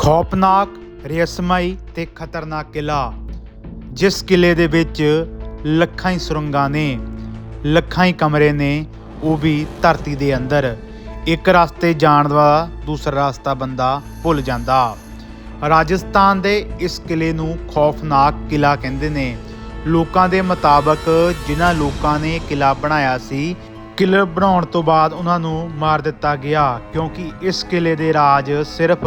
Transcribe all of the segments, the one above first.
ਖੌਫਨਾਕ ਰਹੱਸਮਈ ਤੇ ਖਤਰਨਾਕ ਕਿਲਾ, ਜਿਸ ਕਿਲੇ ਦੇ ਵਿੱਚ ਲੱਖਾਂ ਹੀ ਸੁਰੰਗਾਂ ਨੇ, ਲੱਖਾਂ ਹੀ ਕਮਰੇ ਨੇ, ਉਹ ਵੀ ਧਰਤੀ ਦੇ ਅੰਦਰ। ਇੱਕ ਰਸਤੇ ਜਾਣ ਦਾ, ਦੂਸਰਾ ਰਸਤਾ ਬੰਦਾ ਭੁੱਲ ਜਾਂਦਾ। ਰਾਜਸਥਾਨ ਦੇ ਇਸ ਕਿਲੇ ਨੂੰ ਖੌਫਨਾਕ ਕਿਲਾ ਕਹਿੰਦੇ ਨੇ। ਲੋਕਾਂ ਦੇ ਮੁਤਾਬਕ ਜਿਨ੍ਹਾਂ ਲੋਕਾਂ ਨੇ ਕਿਲਾ ਬਣਾਇਆ ਸੀ, ਕਿਲੇ ਬਣਾਉਣ ਤੋਂ ਬਾਅਦ ਉਹਨਾਂ ਨੂੰ ਮਾਰ ਦਿੱਤਾ ਗਿਆ, ਕਿਉਂਕਿ ਇਸ ਕਿਲੇ ਦੇ ਰਾਜ ਸਿਰਫ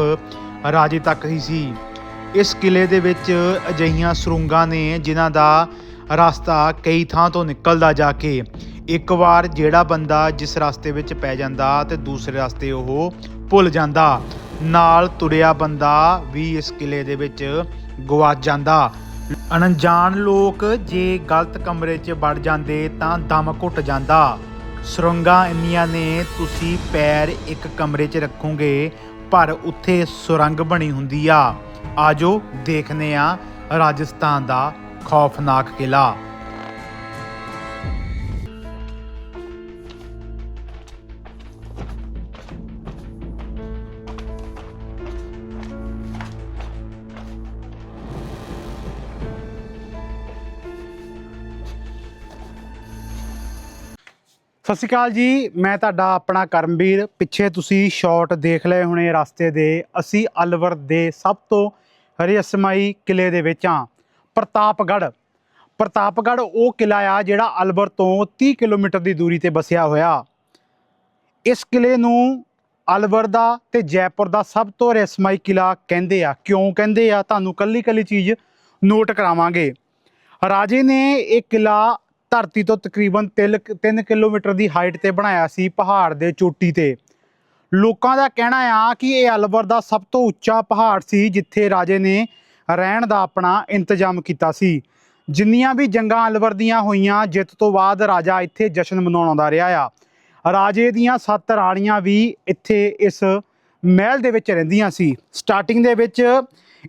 ਰਾਜੇ ਤੱਕ ਹੀ ਸੀ। ਇਸ ਕਿਲੇ ਦੇ ਵਿੱਚ ਅਜਿਹੀਆਂ ਸੁਰੰਗਾਂ ਨੇ ਜਿਨ੍ਹਾਂ ਦਾ ਰਸਤਾ ਕਈ ਥਾਂ ਤੋਂ ਨਿਕਲਦਾ ਜਾ ਕੇ ਇੱਕ ਵਾਰ ਜਿਹੜਾ ਬੰਦਾ ਜਿਸ ਰਸਤੇ ਵਿੱਚ ਪੈ ਜਾਂਦਾ ਤੇ ਦੂਸਰੇ ਰਸਤੇ ਉਹ ਭੁੱਲ ਜਾਂਦਾ, ਨਾਲ ਤੁਰਿਆ ਬੰਦਾ ਵੀ ਇਸ ਕਿਲੇ ਦੇ ਵਿੱਚ ਗਵਾਚ ਜਾਂਦਾ। ਅਣਜਾਣ ਲੋਕ ਜੇ ਗਲਤ ਕਮਰੇ 'ਚ ਵੜ ਜਾਂਦੇ ਤਾਂ ਦਮ ਘੁੱਟ ਜਾਂਦਾ। ਸੁਰੰਗਾਂ ਇੰਨੀਆਂ ਨੇ, ਤੁਸੀਂ ਪੈਰ ਇੱਕ ਕਮਰੇ 'ਚ ਰੱਖੋਗੇ ਪਰ ਉੱਥੇ ਸੁਰੰਗ ਬਣੀ ਹੁੰਦੀ ਆ। ਆਜੋ ਦੇਖਨੇ ਆ ਰਾਜਸਥਾਨ ਦਾ ਖੌਫਨਾਕ ਕਿਲਾ ਸਤਿ ਸ਼੍ਰੀ ਅਕਾਲ ਜੀ, ਮੈਂ ਤੁਹਾਡਾ ਆਪਣਾ ਕਰਮਵੀਰ। ਪਿੱਛੇ ਤੁਸੀਂ ਸ਼ਾਟ ਦੇਖ ਲਏ ਹੋਣੇ ਰਸਤੇ ਦੇ। ਅਸੀਂ ਅਲਵਰ ਦੇ ਸਭ ਤੋਂ ਰਹੱਸਮਈ ਕਿਲੇ ਦੇ ਵਿੱਚ ਆ ਪ੍ਰਤਾਪਗੜ੍ਹ। ਪ੍ਰਤਾਪਗੜ੍ਹ ਉਹ ਕਿਲਾ ਆ ਜਿਹੜਾ ਅਲਵਰ ਤੋਂ 30 ਕਿਲੋਮੀਟਰ ਦੀ ਦੂਰੀ ਤੇ ਵਸਿਆ ਹੋਇਆ। ਇਸ ਕਿਲੇ ਨੂੰ ਅਲਵਰ ਦਾ ਤੇ ਜੈਪੁਰ ਦਾ ਸਭ ਤੋਂ ਰਸਮਾਈ ਕਿਲਾ ਕਹਿੰਦੇ ਆ। ਕਿਉਂ ਕਹਿੰਦੇ ਆ? ਤੁਹਾਨੂੰ ਕੱਲੀ ਕੱਲੀ ਚੀਜ਼ ਨੋਟ ਕਰਾਵਾਂਗੇ। ਰਾਜੇ ਨੇ ਇਹ ਕਿਲਾ ਧਰਤੀ ਤੋਂ ਤਕਰੀਬਨ 3 ਕਿਲੋਮੀਟਰ ਦੀ ਹਾਈਟ ਤੇ ਬਣਾਇਆ ਸੀ ਪਹਾੜ ਦੇ ਚੋਟੀ ਤੇ। ਲੋਕਾਂ ਦਾ ਕਹਿਣਾ ਆ ਕਿ ਇਹ ਅਲਵਰ ਦਾ ਸਭ ਤੋਂ ਉੱਚਾ ਪਹਾੜ ਸੀ, ਜਿੱਥੇ ਰਾਜੇ ਨੇ ਰਹਿਣ ਦਾ ਆਪਣਾ ਇੰਤਜ਼ਾਮ ਕੀਤਾ ਸੀ। ਜਿੰਨੀਆਂ ਵੀ ਜੰਗਾਂ ਅਲਵਰ ਦੀਆਂ ਹੋਈਆਂ, ਜਿੱਤ ਤੋਂ ਬਾਅਦ ਰਾਜਾ ਇੱਥੇ ਜਸ਼ਨ ਮਨਾਉਣ ਆਉਂਦਾ ਰਿਹਾ ਆ। ਰਾਜੇ ਦੀਆਂ ਸੱਤ ਰਾਣੀਆਂ ਵੀ ਇੱਥੇ ਇਸ ਮਹਿਲ ਦੇ ਵਿੱਚ ਰਹਿੰਦੀਆਂ ਸੀ। ਸਟਾਰਟਿੰਗ ਦੇ ਵਿੱਚ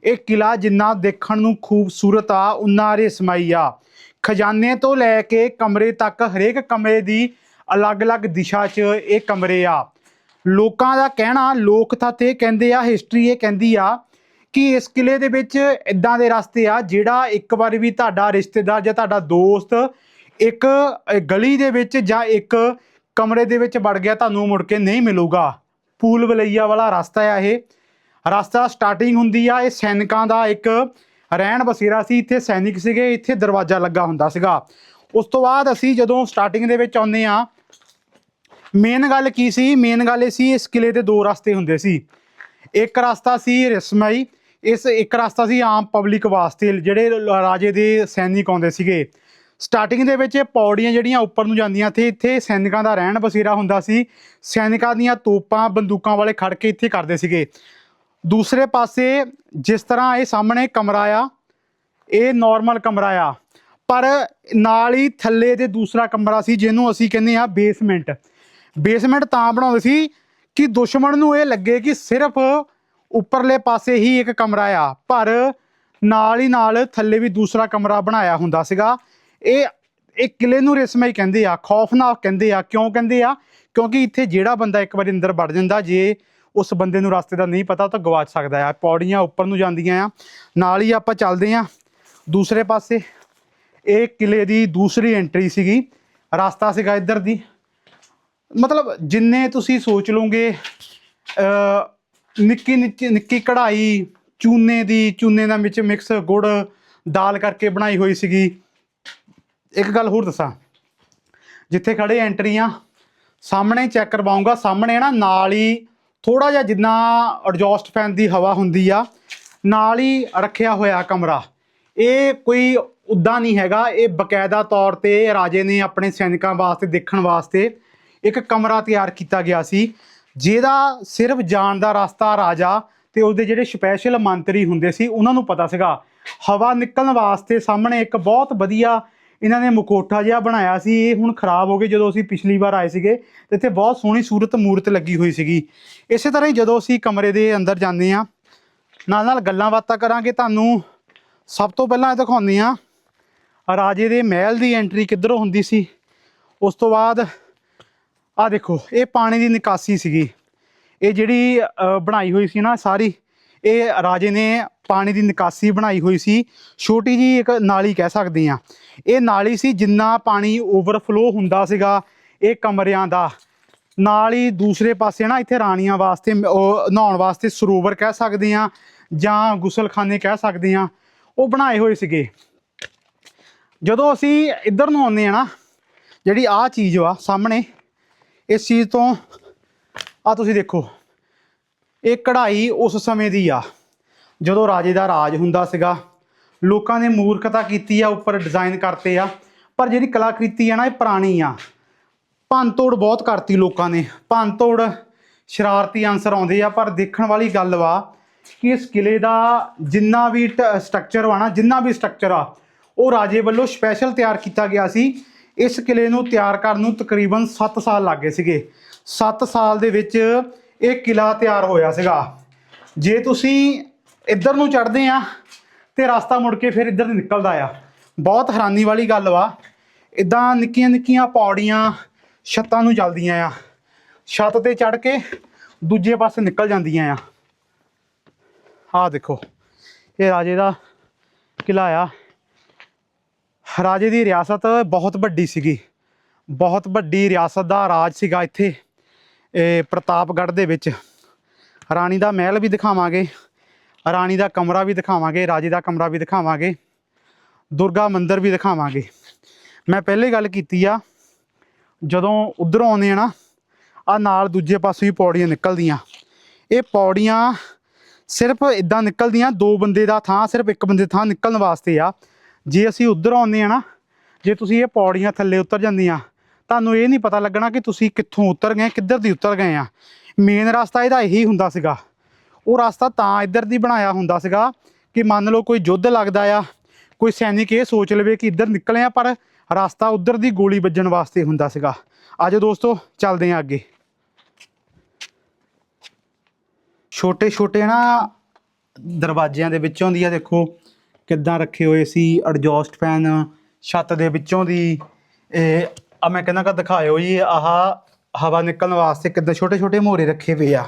ਇਹ ਕਿਲਾ ਜਿੰਨਾ ਦੇਖਣ ਨੂੰ ਖੂਬਸੂਰਤ ਆ, ਉਨਾ ਰਹੱਸਮਈ ਆ। ਖਜ਼ਾਨੇ ਤੋਂ ਲੈ ਕੇ ਕਮਰੇ ਤੱਕ, ਹਰੇਕ ਕਮਰੇ ਦੀ ਅਲੱਗ-ਅਲੱਗ ਦਿਸ਼ਾ 'ਚ ਇਹ ਕਮਰੇ ਆ। ਲੋਕਾਂ ਦਾ ਕਹਿਣਾ, ਲੋਕ ਤਾਂ ਤੇ ਕਹਿੰਦੇ ਆ ਹਿਸਟਰੀ ਇਹ ਕਹਿੰਦੀ ਆ ਕਿ ਇਸ ਕਿਲੇ ਦੇ ਵਿੱਚ ਇਦਾਂ ਦੇ ਰਸਤੇ ਆ ਜਿਹੜਾ ਇੱਕ ਵਾਰ ਵੀ ਤੁਹਾਡਾ ਰਿਸ਼ਤੇਦਾਰ ਜਾਂ ਤੁਹਾਡਾ ਦੋਸਤ ਇੱਕ ਗਲੀ ਦੇ ਵਿੱਚ ਜਾਂ ਇੱਕ ਕਮਰੇ ਦੇ ਵਿੱਚ ਵੜ ਗਿਆ, ਤੁਹਾਨੂੰ ਮੁੜ ਕੇ ਨਹੀਂ ਮਿਲੂਗਾ। ਪੂਲ ਵਲਈਆ ਵਾਲਾ ਰਸਤਾ ਆ ਇਹ। ਰਸਤਾ ਸਟਾਰਟਿੰਗ ਹੁੰਦੀ ਆ, ਇਹ ਸੈਨਿਕਾਂ ਦਾ ਇੱਕ ਰਹਿਣ ਬਸੇਰਾ ਸੀ, ਇੱਥੇ ਸੈਨਿਕ ਸੀਗੇ, ਇੱਥੇ ਦਰਵਾਜ਼ਾ ਲੱਗਾ ਹੁੰਦਾ ਸੀਗਾ। ਉਸ ਤੋਂ ਬਾਅਦ ਅਸੀਂ ਜਦੋਂ ਸਟਾਰਟਿੰਗ ਦੇ ਵਿੱਚ ਆਉਂਦੇ ਆ ਮੇਨ ਗੱਲ ਕੀ ਸੀ? ਮੇਨ ਗੱਲ ਇਹ ਸੀ, ਇਸ ਕਿਲੇ ਦੇ ਦੋ ਰਸਤੇ ਹੁੰਦੇ ਸੀ। ਇੱਕ ਰਸਤਾ ਸੀ ਰਸਮਈ, ਇਸ ਇੱਕ ਰਸਤਾ ਸੀ ਆਮ ਪਬਲਿਕ ਵਾਸਤੇ, ਜਿਹੜੇ ਰਾਜੇ ਦੇ ਸੈਨਿਕ ਆਉਂਦੇ ਸੀਗੇ। ਸਟਾਰਟਿੰਗ ਦੇ ਵਿੱਚ ਇਹ ਪੌੜੀਆਂ ਜਿਹੜੀਆਂ ਉੱਪਰ ਨੂੰ ਜਾਂਦੀਆਂ ਤੇ ਇੱਥੇ ਸੈਨਿਕਾਂ ਦਾ ਰਹਿਣ ਬਸੇਰਾ ਹੁੰਦਾ ਸੀ। ਸੈਨਿਕਾਂ ਦੀਆਂ ਤੋਪਾਂ, ਬੰਦੂਕਾਂ ਵਾਲੇ ਖੜ ਕੇ ਇੱਥੇ ਕਰਦੇ ਸੀਗੇ। ਦੂਸਰੇ ਪਾਸੇ ਜਿਸ ਤਰ੍ਹਾਂ ਇਹ ਸਾਹਮਣੇ ਕਮਰਾ ਆ, ਇਹ ਨਾਰਮਲ ਕਮਰਾ ਆ। ਪਰ ਨਾਲ ਹੀ ਥੱਲੇ ਦੇ ਦੂਸਰਾ ਕਮਰਾ ਸੀ, ਜਿਹਨੂੰ ਅਸੀਂ ਕਹਿੰਦੇ ਆ ਬੇਸਮੈਂਟ ਬੇਸਮੈਂਟ ਤਾਂ ਬਣਾਉਂਦੇ ਸੀ ਕਿ ਦੁਸ਼ਮਣ ਨੂੰ ਇਹ ਲੱਗੇ ਕਿ ਸਿਰਫ ਉੱਪਰਲੇ ਪਾਸੇ ਹੀ ਇੱਕ ਕਮਰਾ ਆ, ਪਰ ਨਾਲ ਹੀ ਨਾਲ ਥੱਲੇ ਵੀ ਦੂਸਰਾ ਕਮਰਾ ਬਣਾਇਆ ਹੁੰਦਾ ਸੀਗਾ। ਇਹ ਇਹ ਕਿਲੇ ਨੂੰ ਰਿਸਮਈ ਕਹਿੰਦੇ ਆ, ਖੌਫਨਾਕ ਕਹਿੰਦੇ ਆ। ਕਿਉਂ ਕਹਿੰਦੇ ਆ? ਕਿਉਂਕਿ ਇੱਥੇ ਜਿਹੜਾ ਬੰਦਾ ਇੱਕ ਵਾਰੀ ਅੰਦਰ ਵੜ ਜਾਂਦਾ, ਜੇ ਉਸ ਬੰਦੇ ਨੂੰ ਰਸਤੇ ਦਾ ਨਹੀਂ ਪਤਾ ਤਾਂ ਗਵਾਚ ਸਕਦਾ ਆ। ਪੌੜੀਆਂ ਉੱਪਰ ਨੂੰ ਜਾਂਦੀਆਂ ਆ। ਨਾਲ ਹੀ ਆਪਾਂ ਚੱਲਦੇ ਆ ਦੂਸਰੇ ਪਾਸੇ। ਇਹ ਕਿਲੇ ਦੀ ਦੂਸਰੀ ਐਂਟਰੀ ਸੀਗੀ, ਰਸਤਾ ਸੀਗਾ ਇੱਧਰ ਦੀ। ਮਤਲਬ ਜਿੰਨੇ ਤੁਸੀਂ ਸੋਚ ਲਓਗੇ ਨਿੱਕੀ ਨਿੱਕੀ ਨਿੱਕੀ ਕਢਾਈ, ਚੂਨੇ ਦੀ, ਚੂਨੇ ਦਾ ਵਿੱਚ ਮਿਕਸ ਗੁੜ, ਦਾਲ ਕਰਕੇ ਬਣਾਈ ਹੋਈ ਸੀਗੀ। ਇੱਕ ਗੱਲ ਹੋਰ ਦੱਸਾਂ, ਜਿੱਥੇ ਖੜੇ ਐਂਟਰੀਆਂ ਸਾਹਮਣੇ ਚੈੱਕ ਕਰਵਾਉਂਗਾ। ਸਾਹਮਣੇ ਨਾ ਨਾਲ ਹੀ ਥੋੜਾ ਜਿਹਾ ਜਿੰਨਾ ਐਡਜਸਟ ਫੈਨ ਦੀ ਹਵਾ ਹੁੰਦੀ ਆ, ਨਾਲ ਹੀ ਰੱਖਿਆ ਹੋਇਆ ਕਮਰਾ। ਇਹ ਕੋਈ ਉਦਾਂ ਨਹੀਂ ਹੈਗਾ। ਇਹ ਬਕਾਇਦਾ ਤੌਰ ਤੇ ਰਾਜੇ ਨੇ ਆਪਣੇ ਸੈਨਿਕਾਂ ਵਾਸਤੇ, ਦੇਖਣ ਵਾਸਤੇ ਇੱਕ ਕਮਰਾ ਤਿਆਰ ਕੀਤਾ ਗਿਆ ਸੀ, ਜਿਹਦਾ ਸਿਰਫ ਜਾਣ ਦਾ ਰਸਤਾ ਰਾਜਾ ਤੇ ਉਹਦੇ ਜਿਹੜੇ ਸਪੈਸ਼ਲ ਮੰਤਰੀ ਹੁੰਦੇ ਸੀ, ਉਹਨਾਂ ਨੂੰ ਪਤਾ ਸੀਗਾ। ਹਵਾ ਨਿਕਲਣ ਵਾਸਤੇ ਸਾਹਮਣੇ ਇੱਕ ਬਹੁਤ ਵਧੀਆ ਇਹਨਾਂ ਨੇ ਮਕੋਠਾ ਜਿਹਾ ਬਣਾਇਆ ਸੀ, ਇਹ ਹੁਣ ਖਰਾਬ ਹੋ ਗਏ ਜਦੋਂ ਅਸੀਂ ਪਿਛਲੀ ਵਾਰ ਆਏ ਸੀਗੇ ਤੇ ਇੱਥੇ ਬਹੁਤ ਸੋਹਣੀ ਸੂਰਤ ਮੂਰਤ ਲੱਗੀ ਹੋਈ ਸੀਗੀ। ਇਸੇ ਤਰ੍ਹਾਂ ਹੀ ਜਦੋਂ ਅਸੀਂ ਕਮਰੇ ਦੇ ਅੰਦਰ ਜਾਂਦੇ ਆ ਨਾਲ ਨਾਲ ਗੱਲਾਂ ਬਾਤਾਂ ਕਰਾਂਗੇ, ਤੁਹਾਨੂੰ ਸਭ ਤੋਂ ਪਹਿਲਾਂ ਇਹ ਦਿਖਾਉਂਦੇ ਆ ਰਾਜੇ ਦੇ ਮਹਿਲ ਦੀ ਐਂਟਰੀ ਕਿੱਧਰੋਂ ਹੁੰਦੀ ਸੀ, ਉਸ ਤੋਂ ਬਾਅਦ ਆ ਦੇਖੋ, ਇਹ ਪਾਣੀ ਦੀ ਨਿਕਾਸੀ ਸੀਗੀ। ਇਹ ਜਿਹੜੀ ਬਣਾਈ ਹੋਈ ਸੀ ਨਾ ਸਾਰੀ ਇਹ ਰਾਜੇ ਨੇ ਪਾਣੀ ਦੀ ਨਿਕਾਸੀ ਬਣਾਈ ਹੋਈ ਸੀ। ਛੋਟੀ ਜੀ ਇੱਕ ਨਾਲੀ ਕਹਿ ਸਕਦੇ ਆ ਇਹ ਨਾਲੀ ਸੀ ਜਿੰਨਾ ਪਾਣੀ ਓਵਰਫਲੋ ਹੁੰਦਾ ਸੀਗਾ ਇਹ ਕਮਰਿਆਂ ਦਾ। ਨਾਲ ਹੀ ਦੂਸਰੇ ਪਾਸੇ ਨਾ ਇੱਥੇ ਰਾਣੀਆਂ ਵਾਸਤੇ ਨਹਾਉਣ ਵਾਸਤੇ ਸਰੋਵਰ ਕਹਿ ਸਕਦੇ ਆ ਜਾਂ ਗੁਸਲਖਾਨੇ ਕਹਿ ਸਕਦੇ ਆ ਉਹ ਬਣਾਏ ਹੋਏ ਸੀਗੇ। ਜਦੋਂ ਅਸੀਂ ਇੱਧਰ ਨੂੰ ਆਉਂਦੇ ਆ ਨਾ, ਜਿਹੜੀ ਆਹ ਚੀਜ਼ ਵਾ ਸਾਹਮਣੇ, ਇਸ ਚੀਜ਼ ਤੋਂ ਆ ਤੁਸੀਂ ਦੇਖੋ। ਇਹ ਕਢਾਈ ਉਸ ਸਮੇਂ ਦੀ ਆ, ਜਦੋਂ ਰਾਜੇ ਦਾ ਰਾਜ ਹੁੰਦਾ ਸੀਗਾ। ਲੋਕਾਂ ਨੇ ਮੂਰਖਤਾ ਕੀਤੀ ਆ, ਉੱਪਰ ਡਿਜ਼ਾਈਨ ਕਰਤੇ ਆ, ਪਰ ਜਿਹੜੀ ਕਲਾਕ੍ਰਿਤੀ ਆ ਨਾ, ਇਹ ਪੁਰਾਣੀ ਆ। ਭੰਨਤੋੜ ਬਹੁਤ ਕਰਤੀ ਲੋਕਾਂ ਨੇ। ਭੰਨਤੋੜ ਸ਼ਰਾਰਤੀ ਆਨਸਰ ਆਉਂਦੇ ਆ, ਪਰ ਦੇਖਣ ਵਾਲੀ ਗੱਲ ਵਾ ਕਿ ਇਸ ਕਿਲੇ ਦਾ ਜਿੰਨਾ ਵੀ ਸਟਰਕਚਰ ਵਾ ਨਾ, ਜਿੰਨਾ ਵੀ ਸਟਰਕਚਰ ਆ, ਉਹ ਰਾਜੇ ਵੱਲੋਂ ਸਪੈਸ਼ਲ ਤਿਆਰ ਕੀਤਾ ਗਿਆ ਸੀ। ਇਸ ਕਿਲੇ ਨੂੰ ਤਿਆਰ ਕਰਨ ਨੂੰ ਤਕਰੀਬਨ 7 ਸਾਲ ਲੱਗੇ ਸੀਗੇ। 7 ਸਾਲ ਦੇ ਵਿੱਚ ਇਹ ਕਿਲਾ ਤਿਆਰ ਹੋਇਆ ਸੀਗਾ। ਜੇ ਤੁਸੀਂ ਇੱਧਰ ਨੂੰ ਚੜ੍ਹਦੇ ਆ ਤੇ ਰਸਤਾ ਮੁੜ ਕੇ ਫਿਰ ਇੱਧਰ ਨੂੰ ਨਿਕਲਦਾ ਆ। ਬਹੁਤ ਹੈਰਾਨੀ ਵਾਲੀ ਗੱਲ ਵਾ। ਇਦਾਂ ਨਿੱਕੀਆਂ ਨਿੱਕੀਆਂ ਪੌੜੀਆਂ ਛੱਤਾਂ ਨੂੰ ਚੱਲਦੀਆਂ ਆ। ਛੱਤ ਤੇ ਚੜ੍ਹ ਕੇ ਦੂਜੇ ਪਾਸੇ ਨਿਕਲ ਜਾਂਦੀਆਂ ਆ। ਆਹ ਦੇਖੋ, ਇਹ ਰਾਜੇ ਦਾ ਕਿਲਾ ਆ। ਰਾਜੇ ਦੀ ਰਿਆਸਤ ਬਹੁਤ ਵੱਡੀ ਸੀਗੀ। ਬਹੁਤ ਵੱਡੀ ਰਿਆਸਤ ਦਾ ਰਾਜ ਸੀਗਾ ਇੱਥੇ। ਇਹ ਪ੍ਰਤਾਪਗੜ੍ਹ ਦੇ ਵਿੱਚ। ਰਾਣੀ ਦਾ ਮਹਿਲ ਵੀ ਦਿਖਾਵਾਂਗੇ। ਰਾਣੀ ਦਾ ਕਮਰਾ ਵੀ ਦਿਖਾਵਾਂਗੇ, ਰਾਜੇ ਦਾ ਕਮਰਾ ਵੀ ਦਿਖਾਵਾਂਗੇ, ਦੁਰਗਾ ਮੰਦਿਰ ਵੀ ਦਿਖਾਵਾਂਗੇ। ਮੈਂ ਪਹਿਲੇ ਗੱਲ ਕੀਤੀ ਆ, ਜਦੋਂ ਉਧਰੋਂ ਆਉਂਦੇ ਆ ਨਾ ਆ ਨਾਲ ਦੂਜੇ ਪਾਸੇ ਹੀ ਪੌੜੀਆਂ ਨਿਕਲਦੀਆਂ। ਇਹ ਪੌੜੀਆਂ ਸਿਰਫ ਇਦਾਂ ਨਿਕਲਦੀਆਂ, ਦੋ ਬੰਦੇ ਦਾ ਥਾਂ, ਸਿਰਫ ਇੱਕ ਬੰਦੇ ਥਾਂ ਨਿਕਲਣ ਵਾਸਤੇ ਆ। ਜੇ ਅਸੀਂ ਉਧਰ ਆਉਂਦੇ ਆ ਨਾ, ਜੇ ਤੁਸੀਂ ਇਹ ਪੌੜੀਆਂ ਥੱਲੇ ਉਤਰ ਜਾਂਦੀਆਂ ਤੁਹਾਨੂੰ ਇਹ ਨਹੀਂ ਪਤਾ ਲੱਗਣਾ ਕਿ ਤੁਸੀਂ ਕਿੱਥੋਂ ਉਤਰ ਗਏ, ਕਿੱਧਰ ਦੀ ਉਤਰ ਗਏ ਆ। ਮੇਨ ਰਸਤਾ ਇਹਦਾ ਇਹੀ ਹੁੰਦਾ ਸੀਗਾ। ਉਹ ਰਸਤਾ ਤਾਂ ਇੱਧਰ ਦੀ ਬਣਾਇਆ ਹੁੰਦਾ ਸੀਗਾ ਕਿ ਮੰਨ ਲਓ ਕੋਈ ਯੁੱਧ ਲੱਗਦਾ ਆ, ਕੋਈ ਸੈਨਿਕ ਇਹ ਸੋਚ ਲਵੇ ਕਿ ਇੱਧਰ ਨਿਕਲੇ ਆ, ਪਰ ਰਸਤਾ ਉੱਧਰ ਦੀ ਗੋਲੀ ਵੱਜਣ ਵਾਸਤੇ ਹੁੰਦਾ ਸੀਗਾ। ਆਜੋ ਦੋਸਤੋ, ਚੱਲਦੇ ਆ ਅੱਗੇ। ਛੋਟੇ ਛੋਟੇ ਨਾ ਦਰਵਾਜ਼ਿਆਂ ਦੇ ਵਿੱਚੋਂ ਦੀ ਆ, ਦੇਖੋ ਕਿੱਦਾਂ ਰੱਖੇ ਹੋਏ ਸੀ ਐਡਜਸਟ ਫੈਨ ਛੱਤ ਦੇ ਵਿੱਚੋਂ ਦੀ, ਇਹ ਆ ਮੈਂ ਕਹਿੰਦਾ ਕਿ ਦਿਖਾਇਓ ਜੀ, ਆਹ ਹਵਾ ਨਿਕਲਣ ਵਾਸਤੇ ਕਿੱਦਾਂ ਛੋਟੇ ਛੋਟੇ ਮੋਰੇ ਰੱਖੇ ਪਏ ਆ।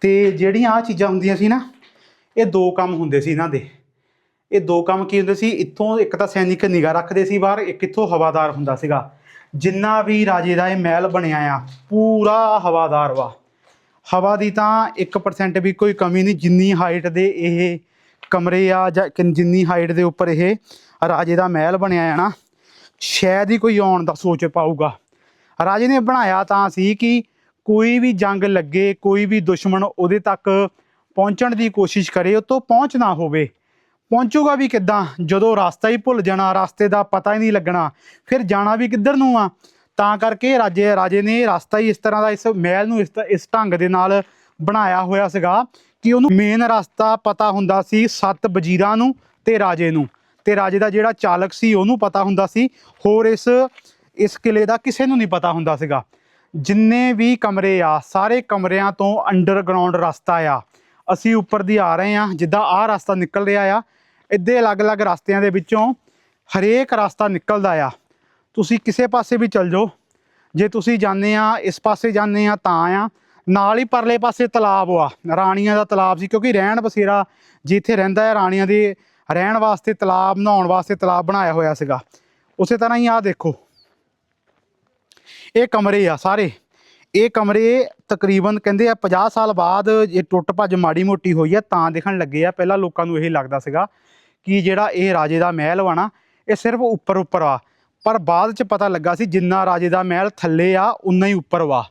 ਤੇ ਜਿਹੜੀਆਂ ਆ ਚੀਜ਼ਾਂ ਹੁੰਦੀਆਂ ਸੀ ਨਾ, ਇਹ ਦੋ ਕੰਮ ਹੁੰਦੇ ਸੀ ਇਹਨਾਂ ਦੇ। ਇਹ ਦੋ ਕੰਮ ਕੀ ਹੁੰਦੇ ਸੀ? ਇੱਥੋਂ ਇੱਕ ਤਾਂ ਸੈਨਿਕ ਨਿਗਾਹ ਰੱਖਦੇ ਸੀ ਬਾਹਰ, ਇੱਕ ਇੱਥੋਂ ਹਵਾਦਾਰ ਹੁੰਦਾ ਸੀਗਾ। ਜਿੰਨਾ ਵੀ ਰਾਜੇ ਦਾ ਇਹ ਮਹਿਲ ਬਣਿਆ ਆ, ਪੂਰਾ ਹਵਾਦਾਰ ਵਾ। ਹਵਾ ਦੀ ਤਾਂ 1% ਵੀ ਕੋਈ ਕਮੀ ਨਹੀਂ, ਜਿੰਨੀ ਹਾਈਟ ਦੇ ਇਹ ਕਮਰੇ ਆ ਜਾਂ ਜਿੰਨੀ ਹਾਈਟ ਦੇ ਉੱਪਰ ਇਹ ਰਾਜੇ ਦਾ ਮਹਿਲ ਬਣਿਆ ਆ ਨਾ ਸ਼ਾਇਦ ਹੀ ਕੋਈ ਆਉਣ ਦਾ ਸੋਚ ਪਾਊਗਾ। ਰਾਜੇ ਨੇ ਬਣਾਇਆ ਤਾਂ ਸੀ ਕਿ ਕੋਈ ਵੀ ਜੰਗ ਲੱਗੇ, ਕੋਈ ਵੀ ਦੁਸ਼ਮਣ ਉਹਦੇ ਤੱਕ ਪਹੁੰਚਣ ਦੀ ਕੋਸ਼ਿਸ਼ ਕਰੇ ਉਹ ਤੋਂ ਪਹੁੰਚ ਨਾ ਹੋਵੇ। ਪਹੁੰਚੂਗਾ ਵੀ ਕਿੱਦਾਂ? ਜਦੋਂ ਰਸਤਾ ਹੀ ਭੁੱਲ ਜਾਣਾ, ਰਸਤੇ ਦਾ ਪਤਾ ਹੀ ਨਹੀਂ ਲੱਗਣਾ, ਫਿਰ ਜਾਣਾ ਵੀ ਕਿੱਧਰ ਨੂੰ ਆ? ਤਾਂ ਕਰਕੇ ਰਾਜੇ ਰਾਜੇ ਨੇ ਰਸਤਾ ਹੀ ਇਸ ਤਰ੍ਹਾਂ ਦਾ ਇਸ ਮਹਿਲ ਨੂੰ ਇਸ ਤ- ਇਸ ਢੰਗ ਦੇ ਨਾਲ ਬਣਾਇਆ ਹੋਇਆ ਸੀਗਾ ਕਿ ਉਹਨੂੰ ਮੇਨ ਰਸਤਾ ਪਤਾ ਹੁੰਦਾ ਸੀ ਸੱਤ ਵਜ਼ੀਰਾਂ ਨੂੰ ਤੇ ਰਾਜੇ ਨੂੰ। ਤੇ ਰਾਜੇ ਦਾ ਜਿਹੜਾ ਚਾਲਕ ਸੀ, ਉਹਨੂੰ ਪਤਾ ਹੁੰਦਾ ਸੀ। ਹੋਰ ਇਸ ਇਸ ਕਿਲੇ ਦਾ ਕਿਸੇ ਨੂੰ ਨਹੀਂ ਪਤਾ ਹੁੰਦਾ ਸੀਗਾ। ਜਿੰਨੇ ਵੀ ਕਮਰੇ ਆ, ਸਾਰੇ ਕਮਰਿਆਂ ਤੋਂ ਅੰਡਰਗਰਾਉਂਡ ਰਸਤਾ ਆ। ਅਸੀਂ ਉੱਪਰ ਦੀ ਆ ਰਹੇ ਆ ਜਿੱਦਾਂ ਆਹ ਰਸਤਾ ਨਿਕਲ ਰਿਹਾ ਆ, ਇੱਦੇ ਅਲੱਗ-ਅਲੱਗ ਰਸਤਿਆਂ ਦੇ ਵਿੱਚੋਂ ਹਰੇਕ ਰਸਤਾ ਨਿਕਲਦਾ ਆ। ਤੁਸੀਂ ਕਿਸੇ ਪਾਸੇ ਵੀ ਚੱਲ ਜਾਓ। ਜੇ ਤੁਸੀਂ ਜਾਂਦੇ ਆ, ਇਸ ਪਾਸੇ ਜਾਂਦੇ ਆ, ਤਾਂ ਆ। ਨਾਲ ਹੀ ਪਰਲੇ ਪਾਸੇ ਤਲਾਬ ਆ। ਰਾਣੀਆਂ ਦਾ ਤਲਾਬ ਸੀ, ਕਿਉਂਕਿ ਰਹਿਣ ਬਸੇਰਾ ਜਿੱਥੇ ਰਹਿੰਦਾ ਹੈ ਰਾਣੀਆਂ ਦੇ ਰਹਿਣ ਵਾਸਤੇ ਤਲਾਬ, ਨਹਾਉਣ ਵਾਸਤੇ ਤਲਾਬ ਬਣਾਇਆ ਹੋਇਆ ਸੀਗਾ। ਉਸੇ ਤਰ੍ਹਾਂ ਹੀ ਆਹ ਦੇਖੋ। ਇਹ ਕਮਰੇ ਆ ਸਾਰੇ। ਇਹ ਕਮਰੇ ਤਕਰੀਬਨ ਕਹਿੰਦੇ ਆ 50 ਸਾਲ ਬਾਅਦ ਇਹ ਟੁੱਟ ਭੱਜ ਮਾੜੀ ਮੋਟੀ ਹੋਈ ਆ, ਤਾਂ ਦਿਖਣ ਲੱਗੇ ਆ। ਪਹਿਲਾਂ ਲੋਕਾਂ ਨੂੰ ਇਹ ਲੱਗਦਾ ਸੀਗਾ ਕਿ ਜਿਹੜਾ ਇਹ ਰਾਜੇ ਦਾ ਮਹਿਲ ਵਾ ਨਾ, ਇਹ ਸਿਰਫ ਉੱਪਰ ਉੱਪਰ ਆ। ਪਰ ਬਾਅਦ ਚ ਪਤਾ ਲੱਗਾ ਸੀ ਜਿੰਨਾ ਰਾਜੇ ਦਾ ਮਹਿਲ ਥੱਲੇ ਆ ਉਨਾ ਹੀ ਉੱਪਰ ਵਾ।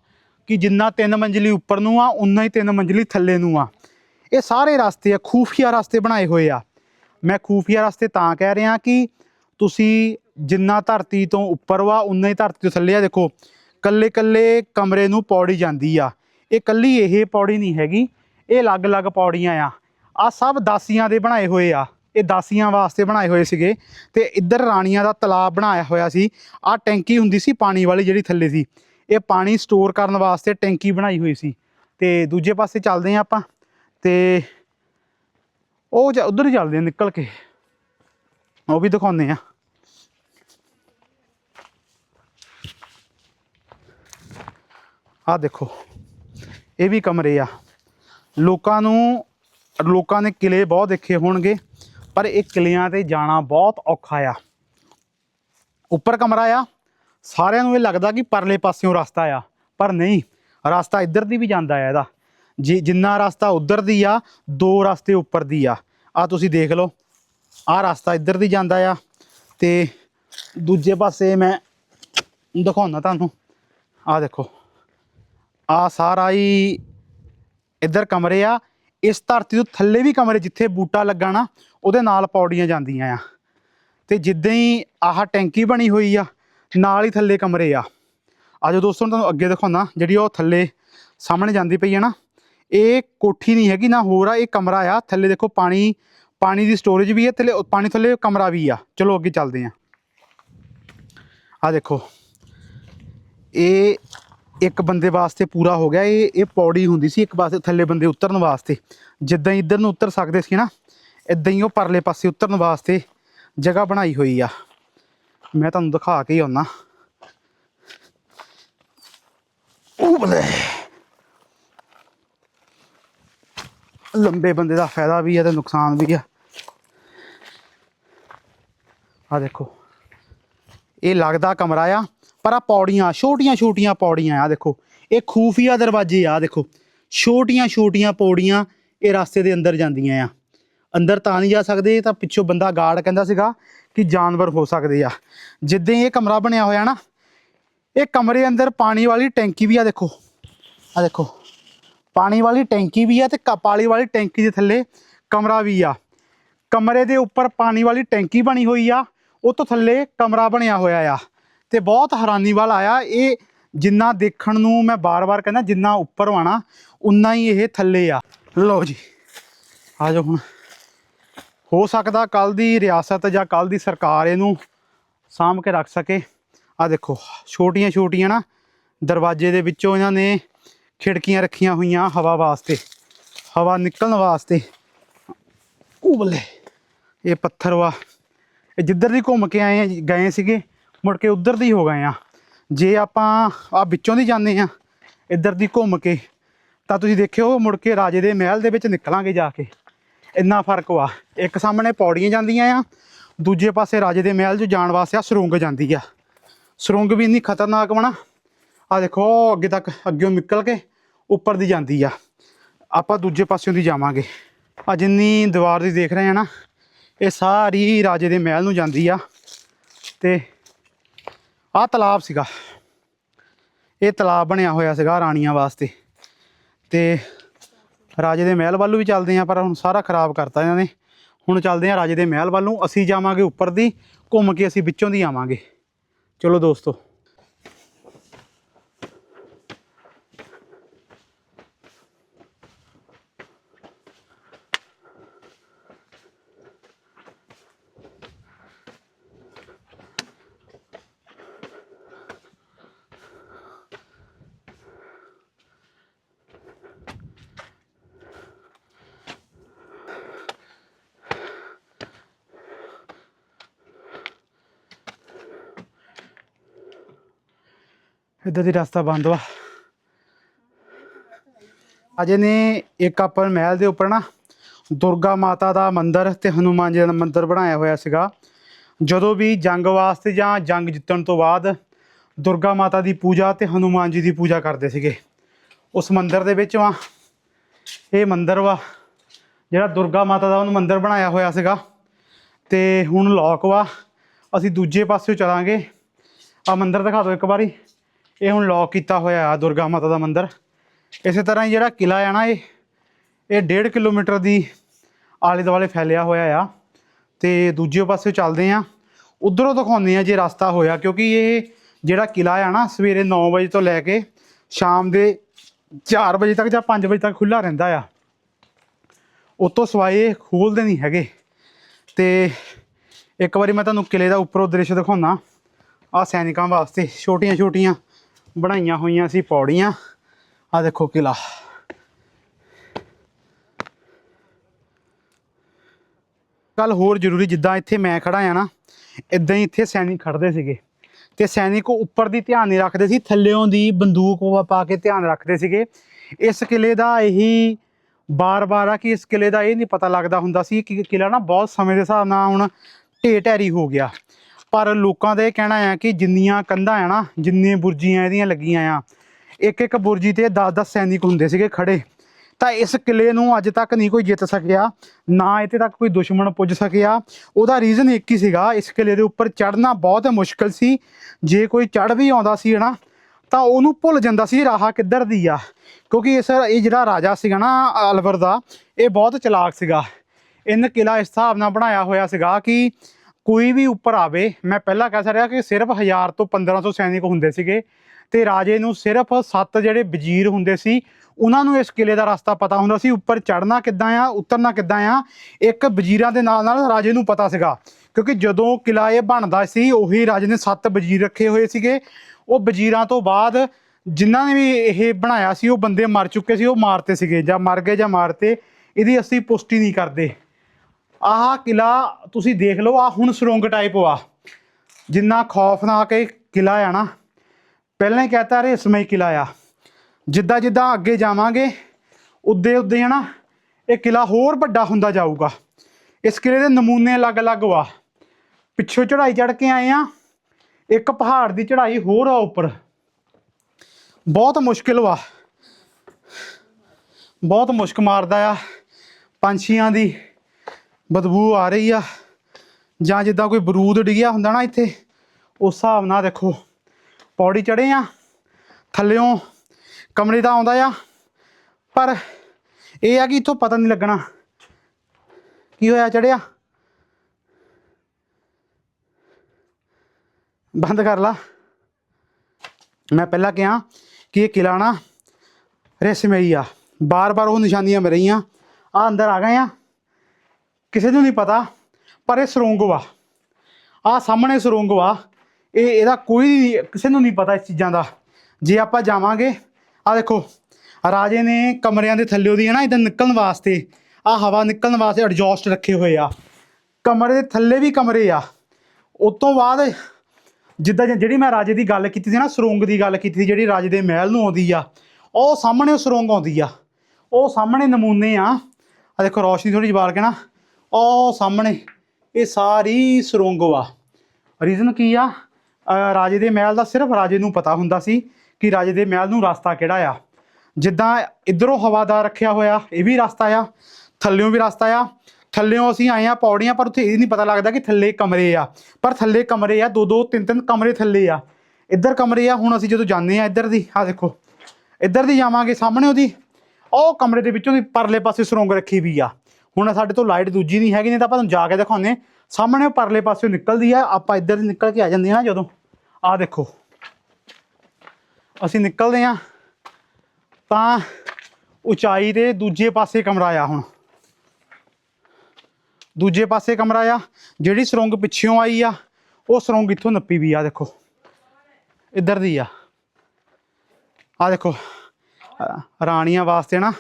ਕਿ ਜਿੰਨਾ ਤਿੰਨ ਮੰਜ਼ਲੀ ਉੱਪਰ ਨੂੰ ਆ ਉਨਾ ਹੀ ਤਿੰਨ ਮੰਜ਼ਲੀ ਥੱਲੇ ਨੂੰ ਆ। ਇਹ ਸਾਰੇ ਰਸਤੇ ਆ, ਖੂਫੀਆ ਰਸਤੇ ਬਣਾਏ ਹੋਏ ਆ। ਮੈਂ ਖੂਫੀਆ ਰਸਤੇ ਤਾਂ ਕਹਿ ਰਿਹਾ ਕਿ ਤੁਸੀਂ ਜਿੰਨਾ ਧਰਤੀ ਤੋਂ ਉੱਪਰ ਵਾ, ਉਨਾ ਹੀ ਧਰਤੀ ਤੋਂ ਥੱਲੇ ਆ। ਦੇਖੋ ਕੱਲੇ ਕੱਲੇ ਕਮਰੇ ਨੂੰ ਪੌੜੀ ਜਾਂਦੀ ਆ। ਇਹ ਕੱਲੀ ਇਹ ਪੌੜੀ ਨਹੀਂ ਹੈਗੀ, ਇਹ ਅਲੱਗ-ਅਲੱਗ ਪੌੜੀਆਂ ਆ। ਆ ਸਭ ਦਾਸੀਆਂ ਦੇ ਬਣਾਏ ਹੋਏ ਆ। ਇਹ ਦਾਸੀਆਂ ਵਾਸਤੇ ਬਣਾਏ ਹੋਏ ਸੀਗੇ ਤੇ ਇੱਧਰ ਰਾਣੀਆਂ ਦਾ ਤਲਾਬ ਬਣਾਇਆ ਹੋਇਆ ਸੀ। ਆ ਟੈਂਕੀ ਹੁੰਦੀ ਸੀ ਪਾਣੀ ਵਾਲੀ ਜਿਹੜੀ ਥੱਲੇ ਸੀ। ਇਹ ਪਾਣੀ ਸਟੋਰ ਕਰਨ ਵਾਸਤੇ ਟੈਂਕੀ ਬਣਾਈ ਹੋਈ ਸੀ। ਤੇ ਦੂਜੇ ਪਾਸੇ ਚੱਲਦੇ ਆ ਆਪਾਂ। ਤੇ ਉਹ ਜਾ- ਉੱਧਰ ਹੀ ਚੱਲਦੇ ਆ, ਨਿਕਲ ਕੇ। ਉਹ ਵੀ ਦਿਖਾਉਂਦੇ ਆ। ਆਹ ਦੇਖੋ, ਇਹ ਵੀ ਕਮਰੇ ਆ। ਲੋਕਾਂ ਨੂੰ, ਲੋਕਾਂ ਨੇ ਕਿਲੇ ਬਹੁਤ ਦੇਖੇ ਹੋਣਗੇ, ਪਰ ਇਹ ਕਿਲਿਆਂ ਤੇ ਜਾਣਾ ਬਹੁਤ ਔਖਾ ਆ। ਉੱਪਰ ਕਮਰਾ ਆ। ਸਾਰਿਆਂ ਨੂੰ ਇਹ ਲੱਗਦਾ ਕਿ ਪਰਲੇ ਪਾਸਿਓਂ ਰਸਤਾ ਆ, ਪਰ ਨਹੀਂ, ਰਸਤਾ ਇੱਧਰ ਦੀ ਵੀ ਜਾਂਦਾ ਆ ਇਹਦਾ। ਜੇ, ਜਿੰਨਾ ਰਸਤਾ ਉੱਧਰ ਦੀ ਆ, ਦੋ ਰਸਤੇ ਉੱਪਰ ਦੀ ਆ। ਆ ਤੁਸੀਂ ਦੇਖ ਲਓ, ਆਹ ਰਸਤਾ ਇੱਧਰ ਦੀ ਜਾਂਦਾ ਆ ਤੇ ਦੂਜੇ ਪਾਸੇ ਮੈਂ ਦਿਖਾਉਣਾ ਤੁਹਾਨੂੰ। ਆਹ ਦੇਖੋ ਆ ਸਾਰਾ ਹੀ ਇੱਧਰ ਕਮਰੇ ਆ। ਇਸ ਧਰਤੀ ਤੋਂ ਥੱਲੇ ਵੀ ਕਮਰੇ ਜਿੱਥੇ ਬੂਟਾ ਲੱਗਾ ਨਾ, ਉਹਦੇ ਨਾਲ ਪੌੜੀਆਂ ਜਾਂਦੀਆਂ ਆ। ਤੇ ਜਿੱਦਾਂ ਹੀ ਆਹ ਟੈਂਕੀ ਬਣੀ ਹੋਈ ਆ, ਨਾਲ ਹੀ ਥੱਲੇ ਕਮਰੇ ਆ। ਆਜੋ ਦੋਸਤੋ ਤੁਹਾਨੂੰ ਅੱਗੇ ਦਿਖਾਉਣਾ, ਜਿਹੜੀ ਉਹ ਥੱਲੇ ਸਾਹਮਣੇ ਜਾਂਦੀ ਪਈ ਹੈ ਨਾ ਇਹ ਕੋਠੀ ਨਹੀਂ ਹੈਗੀ, ਨਾ ਹੋਰ ਆ, ਇਹ ਕਮਰਾ ਆ। ਥੱਲੇ ਦੇਖੋ ਪਾਣੀ ਪਾਣੀ ਦੀ ਸਟੋਰੇਜ ਵੀ ਹੈ ਥੱਲੇ ਪਾਣੀ ਥੱਲੇ ਕਮਰਾ ਵੀ ਆ। ਚਲੋ ਅੱਗੇ ਚੱਲਦੇ ਆ। ਆ ਦੇਖੋ, ਇਹ ਇੱਕ ਬੰਦੇ ਵਾਸਤੇ ਪੂਰਾ ਹੋ ਗਿਆ। ਇਹ ਇਹ ਪੌੜੀ ਹੁੰਦੀ ਸੀ ਇੱਕ ਪਾਸੇ ਥੱਲੇ ਬੰਦੇ ਉਤਰਨ ਵਾਸਤੇ। ਜਿੱਦਾਂ ਹੀ ਇੱਧਰ ਨੂੰ ਉਤਰ ਸਕਦੇ ਸੀ ਨਾ, ਇਦਾਂ ਹੀ ਉਹ ਪਰਲੇ ਪਾਸੇ ਉਤਰਨ ਵਾਸਤੇ ਜਗ੍ਹਾ ਬਣਾਈ ਹੋਈ ਆ। ਮੈਂ ਤੁਹਾਨੂੰ ਦਿਖਾ ਕੇ ਹੀ ਆਉਣਾ ਉਹ ਬਲੇ। ਲੰਬੇ ਬੰਦੇ ਦਾ ਫਾਇਦਾ ਵੀ ਆ ਤੇ ਨੁਕਸਾਨ ਵੀ ਆ ਆ ਦੇਖੋ। ਇਹ ਲੱਗਦਾ ਕਮਰਾ ਆ, ਪਰ ਆ ਪੌੜੀਆਂ, ਛੋਟੀਆਂ ਛੋਟੀਆਂ ਪੌੜੀਆਂ ਆ ਦੇਖੋ। ਇਹ ਖੂਫੀਆ ਦਰਵਾਜ਼ੇ ਆ ਦੇਖੋ। ਛੋਟੀਆਂ ਛੋਟੀਆਂ ਪੌੜੀਆਂ ਇਹ ਰਸਤੇ ਦੇ ਅੰਦਰ ਜਾਂਦੀਆਂ ਆ। ਅੰਦਰ ਤਾਂ ਨਹੀਂ ਜਾ ਸਕਦੇ ਤਾਂ ਪਿੱਛੋਂ ਬੰਦਾ ਗਾਰਡ ਕਹਿੰਦਾ ਸੀਗਾ ਕਿ ਜਾਨਵਰ ਹੋ ਸਕਦੇ ਆ। ਜਿੱਦਾਂ ਇਹ ਕਮਰਾ ਬਣਿਆ ਹੋਇਆ ਨਾ, ਇਹ ਕਮਰੇ ਅੰਦਰ ਪਾਣੀ ਵਾਲੀ ਟੈਂਕੀ ਵੀ ਆ ਦੇਖੋ। ਆ ਦੇਖੋ। ਪਾਣੀ ਵਾਲੀ ਟੈਂਕੀ ਵੀ ਆ ਤੇ ਕ- ਪਾਣੀ ਵਾਲੀ ਟੈਂਕੀ ਦੇ ਥੱਲੇ ਕਮਰਾ ਵੀ ਆ। ਕਮਰੇ ਦੇ ਉੱਪਰ ਪਾਣੀ ਵਾਲੀ ਟੈਂਕੀ ਬਣੀ ਹੋਈ ਆ, ਉਹ ਤੋਂ ਥੱਲੇ ਕਮਰਾ ਬਣਿਆ ਹੋਇਆ ਆ ਤੇ ਬਹੁਤ ਹੈਰਾਨੀ ਵਾਲਾ ਆ, ਇਹ ਜਿੰਨਾ ਦੇਖਣ ਨੂੰ ਮੈਂ ਬਾਰ-ਬਾਰ ਕਹਿੰਦਾ ਜਿੰਨਾ ਉੱਪਰ ਆਣਾ, ਉਨਾ ਹੀ ਇਹ ਥੱਲੇ ਆ। ਲਓ ਜੀ, ਆ ਜਾਓ ਹੁਣ। ਹੋ ਸਕਦਾ ਕੱਲ ਦੀ ਰਿਆਸਤ ਜਾਂ ਕੱਲ ਦੀ ਸਰਕਾਰ ਇਹਨੂੰ ਸਾਂਭ ਕੇ ਰੱਖ ਸਕੇ। ਆ ਦੇਖੋ ਛੋਟੀਆਂ ਛੋਟੀਆਂ ਨਾ ਦਰਵਾਜ਼ੇ ਦੇ ਵਿੱਚੋਂ ਇਹਨਾਂ ਨੇ ਖਿੜਕੀਆਂ ਰੱਖੀਆਂ ਹੋਈਆਂ ਹਵਾ ਵਾਸਤੇ, ਹਵਾ ਨਿਕਲਣ ਵਾਸਤੇ। ਉਬਲੇ ਇਹ ਪੱਥਰ ਵਾ। ਇਹ ਜਿੱਧਰ ਦੀ ਘੁੰਮ ਕੇ ਆਏ ਗਏ ਸੀਗੇ, ਮੁੜ ਕੇ ਉਧਰ ਦੀ ਹੋ ਗਏ ਆ। ਜੇ ਆਪਾਂ ਆ ਵਿੱਚੋਂ ਦੀ ਜਾਂਦੇ ਆ, ਇੱਧਰ ਦੀ ਘੁੰਮ ਕੇ, ਤਾਂ ਤੁਸੀਂ ਦੇਖਿਓ, ਮੁੜ ਕੇ ਰਾਜੇ ਦੇ ਮਹਿਲ ਦੇ ਵਿੱਚ ਨਿਕਲਾਂਗੇ ਜਾ ਕੇ। ਇੰਨਾ ਫ਼ਰਕ ਵਾ। ਇੱਕ ਸਾਹਮਣੇ ਪੌੜੀਆਂ ਜਾਂਦੀਆਂ ਆ, ਦੂਜੇ ਪਾਸੇ ਰਾਜੇ ਦੇ ਮਹਿਲ 'ਚ ਜਾਣ ਵਾਸਤੇ ਆ, ਸੁਰੰਗ ਜਾਂਦੀ ਆ। ਸੁਰੰਗ ਵੀ ਇੰਨੀ ਖਤਰਨਾਕ ਵਾ ਆ ਦੇਖੋ ਉਹ ਅੱਗੇ ਤੱਕ, ਅੱਗਿਓਂ ਨਿਕਲ ਕੇ ਉੱਪਰ ਦੀ ਜਾਂਦੀ ਆ। ਆਪਾਂ ਦੂਜੇ ਪਾਸਿਓਂ ਦੀ ਜਾਵਾਂਗੇ। ਆ ਜਿੰਨੀ ਦੀਵਾਰ ਦੀ ਦੇਖ ਰਹੇ ਆ ਨਾ, ਇਹ ਸਾਰੀ ਰਾਜੇ ਦੇ ਮਹਿਲ ਨੂੰ ਜਾਂਦੀ ਆ। ਤੇ ਆ ਤਲਾਬ ਸੀਗਾ। ਇਹ ਤਲਾਬ ਬਣਿਆ ਹੋਇਆ ਸੀਗਾ ਰਾਣੀਆਂ ਵਾਸਤੇ। ਤੇ ਰਾਜੇ ਦੇ ਮਹਿਲ ਵੱਲੋਂ ਵੀ ਚੱਲਦੇ ਆ, ਪਰ ਹੁਣ ਸਾਰਾ ਖਰਾਬ ਕਰਤਾ ਇਹਨਾਂ ਨੇ। ਹੁਣ ਚੱਲਦੇ ਆ ਰਾਜੇ ਦੇ ਮਹਿਲ ਵੱਲ ਨੂੰ, ਅਸੀਂ ਜਾਵਾਂਗੇ ਉੱਪਰ ਦੀ, ਘੁੰਮ ਕੇ ਅਸੀਂ ਵਿੱਚੋਂ ਦੀ ਆਵਾਂਗੇ। ਚਲੋ ਦੋਸਤੋ। ਇੱਧਰ ਦੀ ਰਸਤਾ ਬੰਦ ਵਾ। ਅਜੇ ਨੇ ਇੱਕ ਆਪਾਂ ਮਹਿਲ ਦੇ ਉੱਪਰ ਨਾ ਦੁਰਗਾ ਮਾਤਾ ਦਾ ਮੰਦਿਰ ਤੇ ਹਨੂਮਾਨ ਜੀ ਦਾ ਮੰਦਿਰ ਬਣਾਇਆ ਹੋਇਆ ਸੀਗਾ। ਜਦੋਂ ਵੀ ਜੰਗ ਵਾਸਤੇ ਜਾਂ ਜੰਗ ਜਿੱਤਣ ਤੋਂ ਬਾਅਦ ਦੁਰਗਾ ਮਾਤਾ ਦੀ ਪੂਜਾ ਤੇ ਹਨੂਮਾਨ ਜੀ ਦੀ ਪੂਜਾ ਕਰਦੇ ਸੀਗੇ। ਉਸ ਮੰਦਿਰ ਦੇ ਵਿੱਚ ਵਾ, ਇਹ ਮੰਦਿਰ ਵਾ, ਜਿਹੜਾ ਦੁਰਗਾ ਮਾਤਾ ਦਾ ਉਹਨੂੰ ਮੰਦਿਰ ਬਣਾਇਆ ਹੋਇਆ ਸੀਗਾ। ਤੇ ਹੁਣ ਲੋਕ ਵਾ, ਅਸੀਂ ਦੂਜੇ ਪਾਸੇ ਚਲਾਂਗੇ। ਆ ਮੰਦਿਰ ਦਿਖਾ ਦਿਓ ਇੱਕ ਵਾਰੀ। ਇਹ ਹੁਣ ਲੌਕ ਕੀਤਾ ਹੋਇਆ ਆ ਦੁਰਗਾ ਮਾਤਾ ਦਾ ਮੰਦਿਰ। ਇਸੇ ਤਰ੍ਹਾਂ ਹੀ ਜਿਹੜਾ ਕਿਲਾ ਆ ਨਾ ਇਹ ਇਹ 1.5 ਕਿਲੋਮੀਟਰ ਦੀ ਆਲੇ ਦੁਆਲੇ ਫੈਲਿਆ ਹੋਇਆ ਆ। ਤੇ ਦੂਜੇ ਪਾਸੇ ਚੱਲਦੇ ਆ। ਉਧਰੋਂ ਦਿਖਾਉਂਦੇ ਆ ਜੇ ਰਸਤਾ ਹੋਇਆ, ਕਿਉਂਕਿ ਇਹ ਜਿਹੜਾ ਕਿਲਾ ਆ ਨਾ, ਸਵੇਰੇ 9 ਵਜੇ ਤੋਂ ਲੈ ਕੇ ਸ਼ਾਮ ਦੇ 4 ਵਜੇ ਤੱਕ ਜਾਂ 5 ਵਜੇ ਤੱਕ ਖੁੱਲਾ ਰਹਿੰਦਾ ਆ। ਉਤੋਂ ਸਵਾਏ ਇਹ ਖੋਲਦੇ ਨਹੀਂ ਹੈਗੇ। ਤੇ ਇੱਕ ਵਾਰੀ ਮੈਂ ਤੁਹਾਨੂੰ ਕਿਲੇ ਦਾ ਉੱਪਰੋਂ ਦ੍ਰਿਸ਼ ਦਿਖਾਉਣਾ ਆ ਸੈਨਿਕਾਂ ਵਾਸਤੇ ਛੋਟੀਆਂ ਛੋਟੀਆਂ ਬਣਾਈਆਂ ਹੋਈਆਂ ਸੀ ਪੌੜੀਆਂ। ਆ ਦੇਖੋ ਕਿਲਾ। ਗੱਲ ਹੋਰ ਜ਼ਰੂਰੀ ਜਿੱਦਾਂ ਇੱਥੇ ਮੈਂ ਖੜਾ ਆ ਨਾ, ਇਦਾਂ ਹੀ ਇੱਥੇ ਸੈਨਿਕ ਖੜਦੇ ਸੀਗੇ। ਤੇ ਸੈਨਿਕ ਉੱਪਰ ਦੀ ਧਿਆਨ ਨਹੀਂ ਰੱਖਦੇ ਸੀ, ਥੱਲਿਓਂ ਦੀ ਬੰਦੂਕ ਪਾ- ਕੇ ਧਿਆਨ ਰੱਖਦੇ ਸੀਗੇ। ਇਸ ਕਿਲੇ ਦਾ ਇਹੀ ਬਾਰ-ਬਾਰ ਆ ਕਿ ਇਸ ਕਿਲੇ ਦਾ ਇਹ ਨਹੀਂ ਪਤਾ ਲੱਗਦਾ ਹੁੰਦਾ ਸੀ ਕਿ ਕਿਲਾ ਨਾ ਬਹੁਤ ਸਮੇਂ ਦੇ ਹਿਸਾਬ ਨਾਲ ਹੁਣ ਢੇ ਢੈਰੀ ਹੋ ਗਿਆ। ਪਰ ਲੋਕਾਂ ਦਾ ਇਹ ਕਹਿਣਾ ਆ ਕਿ ਜਿੰਨੀਆਂ ਕੰਧਾਂ ਆ ਨਾ, ਜਿੰਨੀਆਂ ਬੁਰਜੀਆਂ ਇਹਦੀਆਂ ਲੱਗੀਆਂ ਆ ਇੱਕ ਇੱਕ ਬੁਰਜੀ ਤੇ 10-10 ਸੈਨਿਕ ਹੁੰਦੇ ਸੀਗੇ ਖੜੇ। ਤਾਂ ਇਸ ਕਿਲੇ ਨੂੰ ਅੱਜ ਤੱਕ ਨਹੀਂ ਕੋਈ ਜਿੱਤ ਸਕਿਆ, ਨਾ ਇੱਥੇ ਤੱਕ ਕੋਈ ਦੁਸ਼ਮਣ ਪੁੱਜ ਸਕਿਆ। ਉਹਦਾ ਰੀਜ਼ਨ ਇੱਕ ਹੀ ਸੀਗਾ, ਇਸ ਕਿਲੇ ਦੇ ਉੱਪਰ ਚੜ੍ਹਨਾ ਬਹੁਤ ਮੁਸ਼ਕਲ ਸੀ। ਜੇ ਕੋਈ ਚੜ੍ਹ ਵੀ ਆਉਂਦਾ ਸੀ ਹਨਾ ਤਾਂ ਉਹਨੂੰ ਭੁੱਲ ਜਾਂਦਾ ਸੀ, ਰਾਹ ਕਿੱਧਰ ਦੀ ਆ? ਕਿਉਂਕਿ ਇਸ ਇਹ ਜਿਹੜਾ ਰਾਜਾ ਸੀਗਾ ਨਾ, ਅਲਵਰ ਦਾ, ਇਹ ਬਹੁਤ ਚਲਾਕ ਸੀਗਾ। ਇਹਨੇ ਕਿਲਾ ਇਸ ਹਿਸਾਬ ਨਾਲ ਬਣਾਇਆ ਹੋਇਆ ਸੀਗਾ ਕਿ ਕੋਈ ਵੀ ਉੱਪਰ ਆਵੇ, ਮੈਂ ਪਹਿਲਾਂ ਕਹਿ ਰਿਹਾ ਕਿ ਸਿਰਫ 1000 ਤੋਂ 1500 ਸੈਨਿਕ ਹੁੰਦੇ ਸੀਗੇ ਤੇ ਰਾਜੇ ਨੂੰ ਸਿਰਫ 7 ਜਿਹੜੇ ਵਜ਼ੀਰ ਹੁੰਦੇ ਸੀ, ਉਹਨਾਂ ਨੂੰ ਇਸ ਕਿਲੇ ਦਾ ਰਸਤਾ ਪਤਾ ਹੁੰਦਾ ਸੀ, ਉੱਪਰ ਚੜ੍ਹਨਾ ਕਿੱਦਾਂ ਆ, ਉਤਰਨਾ ਕਿੱਦਾਂ ਆ, ਇੱਕ ਵਜ਼ੀਰਾਂ ਦੇ ਨਾਲ ਨਾਲ ਰਾਜੇ ਨੂੰ ਪਤਾ ਸੀਗਾ, ਕਿਉਂਕਿ ਜਦੋਂ ਕਿਲਾ ਇਹ ਬਣਦਾ ਸੀ, ਉਹੀ ਰਾਜੇ ਨੇ 7 ਵਜ਼ੀਰ ਰੱਖੇ ਹੋਏ ਸੀਗੇ, ਉਹ ਵਜ਼ੀਰਾਂ ਤੋਂ ਬਾਅਦ ਜਿਨ੍ਹਾਂ ਨੇ ਵੀ ਇਹ ਬਣਾਇਆ ਸੀ, ਉਹ ਬੰਦੇ ਮਰ ਚੁੱਕੇ ਸੀ, ਉਹ ਮਾਰਤੇ ਸੀਗੇ, ਜਾਂ ਮਰ ਗਏ ਜਾਂ ਮਾਰਤੇ, ਇਹਦੀ ਅਸੀਂ ਪੁਸ਼ਟੀ ਨਹੀਂ ਕਰਦੇ। ਆਹ ਕਿਲਾ ਤੁਸੀਂ ਦੇਖ ਲਓ ਆ ਹੁਣ ਸੁਰੰਗ ਟਾਈਪ ਵਾ। ਜਿੰਨਾ ਖੌਫਨਾਕ ਇਹ ਕਿਲਾ ਆ ਨਾ, ਪਹਿਲਾਂ ਹੀ ਕਹਤਾ ਰਹੱਸਮਈ ਕਿਲਾ ਆ। ਜਿੱਦਾਂ ਜਿੱਦਾਂ ਅੱਗੇ ਜਾਵਾਂਗੇ, ਉੱਦੇ ਉੱਦੇ ਹਨਾ, ਇਹ ਕਿਲਾ ਹੋਰ ਵੱਡਾ ਹੁੰਦਾ ਜਾਊਗਾ। ਇਸ ਕਿਲੇ ਦੇ ਨਮੂਨੇ ਅਲੱਗ-ਅਲੱਗ ਵਾ। ਪਿੱਛੋਂ ਚੜ੍ਹਾਈ ਚੜ੍ਹ ਕੇ ਆਏ ਆ, ਇੱਕ ਪਹਾੜ ਦੀ ਚੜ੍ਹਾਈ ਹੋਰ ਆ ਉੱਪਰ। ਬਹੁਤ ਮੁਸ਼ਕਿਲ ਵਾ। ਬਹੁਤ ਮੁਸ਼ਕ ਮਾਰਦਾ ਆ ਪੰਛੀਆਂ ਦੀ। ਬਦਬੂ ਆ ਰਹੀ ਆ। ਜਾਂ ਜਿੱਦਾਂ ਕੋਈ ਬਰੂਦ ਡਿੱਗਿਆ ਹੁੰਦਾ ਨਾ ਇੱਥੇ, ਉਸ ਹਿਸਾਬ ਨਾਲ ਦੇਖੋ। ਪੌੜੀ ਚੜੇ ਆ, ਥੱਲਿਓਂ ਕਮਰੇ ਦਾ ਆਉਂਦਾ ਆ, ਪਰ ਇਹ ਆ ਕਿ ਇੱਥੋਂ ਪਤਾ ਨਹੀਂ ਲੱਗਣਾ। ਕੀ ਹੋਇਆ ਚੜਿਆ ਬੰਦ ਕਰ ਲਾ। ਮੈਂ ਪਹਿਲਾਂ ਕਿਹਾ ਕਿ ਇਹ ਕਿਲਾ ਨਾ ਰਹੱਸਮਈ ਆ। ਬਾਰ-ਬਾਰ ਉਹ ਨਿਸ਼ਾਨੀਆਂ ਮਿਲ ਰਹੀਆਂ। ਆ ਅੰਦਰ ਆ ਗਏ ਆ। ਕਿਸੇ ਨੂੰ ਨਹੀਂ ਪਤਾ, ਪਰ ਇਹ ਸੁਰੰਗ ਵਾ। ਆ ਸਾਹਮਣੇ ਸੁਰੰਗ ਵਾ। ਇਹ, ਇਹਦਾ ਕੋਈ ਕਿਸੇ ਨੂੰ ਨਹੀਂ ਪਤਾ ਇਸ ਚੀਜ਼ਾਂ ਦਾ। ਜੇ ਆਪਾਂ ਜਾਵਾਂਗੇ ਆ ਦੇਖੋ, ਰਾਜੇ ਨੇ ਕਮਰਿਆਂ ਦੇ ਥੱਲੇ ਉਹਦੀ ਹੈ ਨਾ ਇਦਾਂ ਨਿਕਲਣ ਵਾਸਤੇ ਆ ਹਵਾ ਨਿਕਲਣ ਵਾਸਤੇ ਐਡਜਸਟ ਰੱਖੇ ਹੋਏ ਆ। ਕਮਰੇ ਦੇ ਥੱਲੇ ਵੀ ਕਮਰੇ ਆ। ਉਸ ਤੋਂ ਬਾਅਦ ਜਿੱਦਾਂ ਜਿ- ਜਿਹੜੀ ਮੈਂ ਰਾਜੇ ਦੀ ਗੱਲ ਕੀਤੀ ਸੀ ਨਾ, ਸੁਰੰਗ ਦੀ ਗੱਲ ਕੀਤੀ ਸੀ, ਜਿਹੜੀ ਰਾਜੇ ਦੇ ਮਹਿਲ ਨੂੰ ਆਉਂਦੀ ਆ, ਉਹ ਸਾਹਮਣੇ ਉਹ ਸੁਰੰਗ ਆਉਂਦੀ ਆ। ਉਹ ਸਾਹਮਣੇ ਨਮੂਨੇ ਆ। ਆ ਦੇਖੋ, ਰੋਸ਼ਨੀ ਥੋੜੀ ਜਵਾਲ ਕੇ ਨਾ ਉਹ ਸਾਹਮਣੇ ਇਹ ਸਾਰੀ ਸੁਰੰਗ ਵਾ। ਰੀਜ਼ਨ ਕੀ ਆ? ਰਾਜੇ ਦੇ ਮਹਿਲ ਦਾ ਸਿਰਫ ਰਾਜੇ ਨੂੰ ਪਤਾ ਹੁੰਦਾ ਸੀ ਕਿ ਰਾਜੇ ਦੇ ਮਹਿਲ ਨੂੰ ਰਸਤਾ ਕਿਹੜਾ ਆ। ਜਿੱਦਾਂ ਇਧਰੋਂ ਹਵਾਦਾਰ ਰੱਖਿਆ ਹੋਇਆ, ਇਹ ਵੀ ਰਸਤਾ ਆ ਥੱਲਿਓਂ ਵੀ ਰਸਤਾ ਆ। ਥੱਲਿਓਂ ਅਸੀਂ ਆਏ ਆ ਪੌੜੀਆਂ, ਪਰ ਉੱਥੇ ਇਹ ਨਹੀਂ ਪਤਾ ਲੱਗਦਾ ਕਿ ਥੱਲੇ ਕਮਰੇ ਆ। ਪਰ ਥੱਲੇ ਕਮਰੇ ਆ ਦੋ ਦੋ ਤਿੰਨ ਤਿੰਨ ਕਮਰੇ ਥੱਲੇ ਆ। ਇੱਧਰ ਕਮਰੇ ਆ, ਹੁਣ ਅਸੀਂ ਜਦੋਂ ਜਾਂਦੇ ਆ ਇੱਧਰ ਦੀ ਆ ਦੇਖੋ, ਇੱਧਰ ਦੀ ਜਾਵਾਂਗੇ ਸਾਹਮਣੇ ਉਹਦੀ। ਉਹ ਕਮਰੇ ਦੇ ਵਿੱਚੋਂ ਦੀ ਪਰਲੇ ਪਾਸੇ ਸੁਰੰਗ ਰੱਖੀ ਵੀ ਆ। ਹੁਣ ਸਾਡੇ ਤੋਂ ਲਾਈਟ ਦੂਜੀ ਨਹੀਂ ਹੈਗੀ, ਨਹੀਂ ਤਾਂ ਆਪਾਂ ਤੁਹਾਨੂੰ ਜਾ ਕੇ ਦਿਖਾਉਂਦੇ ਹਾਂ। ਸਾਹਮਣੇ ਉਹ ਪਰਲੇ ਪਾਸੇ ਨਿਕਲਦੀ ਆ, ਆਪਾਂ ਇੱਧਰ ਦੀ ਨਿਕਲ ਕੇ ਆ ਜਾਂਦੇ ਹਾਂ ਨਾ ਜਦੋਂ। ਆ ਦੇਖੋ। ਅਸੀਂ ਨਿਕਲਦੇ ਆ ਤਾਂ ਉਚਾਈ ਦੇ ਦੂਜੇ ਪਾਸੇ ਕਮਰਾ ਆ ਹੁਣ। ਦੂਜੇ ਪਾਸੇ ਕਮਰਾ ਆ, ਜਿਹੜੀ ਸੁਰੰਗ ਪਿੱਛੋਂ ਆਈ ਆ, ਉਹ ਸੁਰੰਗ ਇੱਥੋਂ ਨੱਪੀ ਵੀ ਆ, ਦੇਖੋ। ਇੱਧਰ ਦੀ ਆ। ਆ ਦੇਖੋ ਰਾਣੀਆਂ ਵਾਸਤੇ ਨਾ